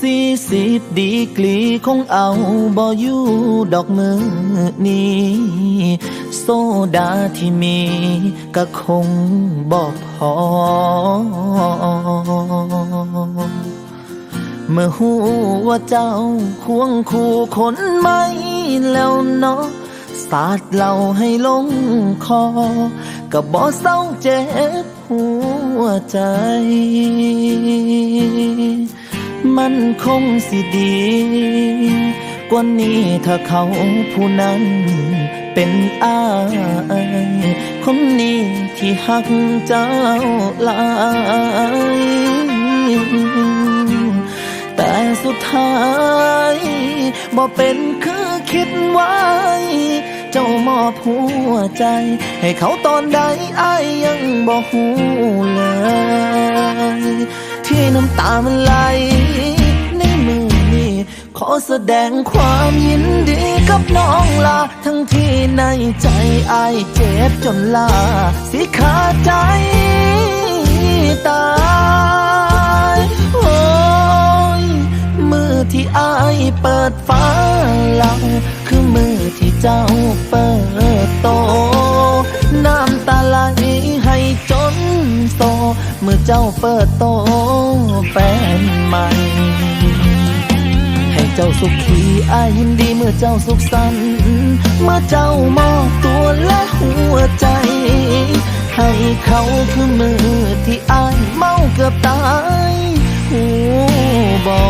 สี่สิบดีกรีคงเอาบ่อยู่ดอกมือนี้ โซดาที่มีก็คงบ่พอ เมื่อหูว่าเจ้าควงคู่คนไม่แล้วเนาะสาดเหล่าให้ลงคอ ก็บ่เศร้าเจ็บหัวใจ มันคงสิดี กว่านี้ถ้าเขาผู้นั้นเป็นอายคนนี้ที่หักเจ้าลายแต่สุดท้ายบ่เป็นคือคิดไว้ เจ้ามอบหัวใจ ให้เขาตอนใดอายยังบ่หูเลย ที่น้ำตามันไหล ในมือนี้ขอแสดงความยินดีกับน้องลา ทั้งที่ในใจอายเจ็บจนลา สิขาดใจ เจ้าเปิดโตแฟนใหม่ ให้เจ้าสุขีอายยินดีเมื่อเจ้าสุขสันต์เมื่อเจ้ามอบตัวและหัวใจ ให้เขาคือมือที่อายเมาเกือบตายหูบอ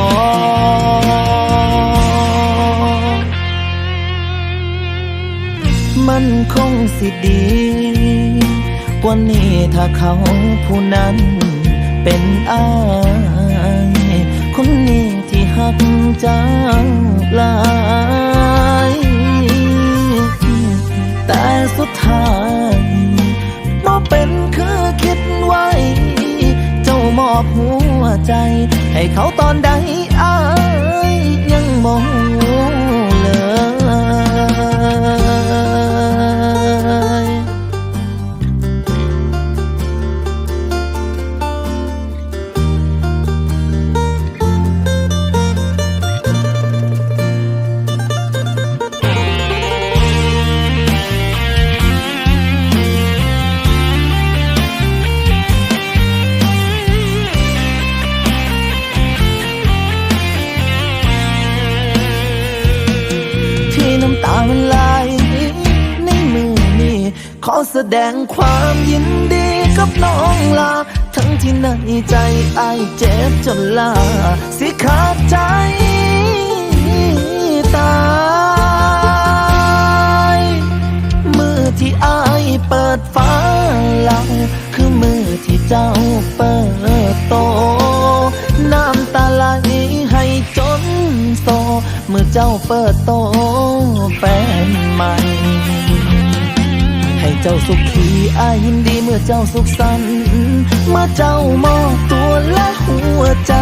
มันคงสิดี กว่านี้ถ้าเขาผู้นั้นเป็นอายคนนี้ที่หักเจ้าหลาย แต่สุดท้ายบ่เป็นคือคิดไว้ เจ้ามอบหัวใจ ให้เขาตอนใดอายยังมอง ขอแสดงความยินดีกับน้องลา ทั้งที่ในใจไอเจ็บจนลา สิขาดใจตายมือที่ไอเปิดฟ้าเราคือมือที่เจ้าเปิดโต น้ำตาไหลให้จนโตเมื่อเจ้าเปิดโตแฟนใหม่ ให้เจ้าสุขีอายินดีเมื่อเจ้าสุขสันต์เมื่อเจ้ามอบตัวและหัวใจ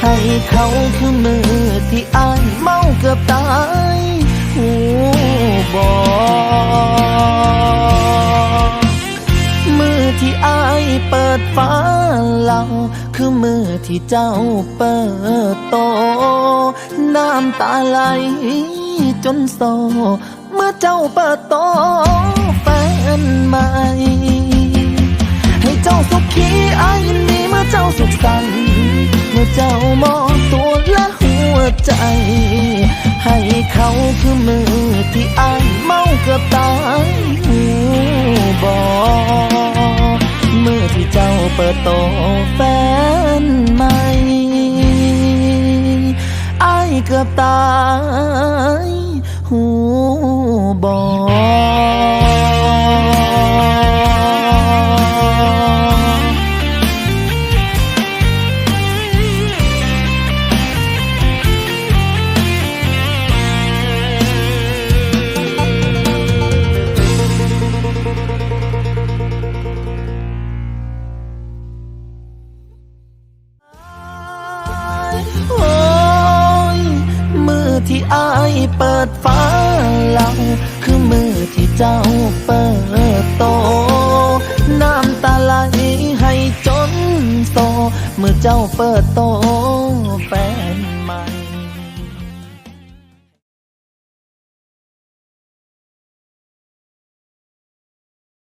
ให้เขาคือมือที่อายเมาเกือบตายหูบอมือที่อายเปิดฟ้าเราคือมือที่เจ้าเปิดโต น้ำตาไหลจนโซ เมื่อเจ้าเปิดโตแฟนใหม่ ให้เจ้าสุขีอายยินดีเมื่อเจ้าสุขสันต์เมื่อเจ้ามองตัวและหัวใจ ให้เขาคือมือที่อายเมาเกือบตายหูบอเมื่อที่เจ้าเปิดโตแฟนใหม่อายเกือบตายหู บ อายเปิดฟ้าเราคือมือที่เจ้าเปิดโต น้ำตาไหลให้จนโตเมื่อเจ้าเปิดโตแฟนใหม่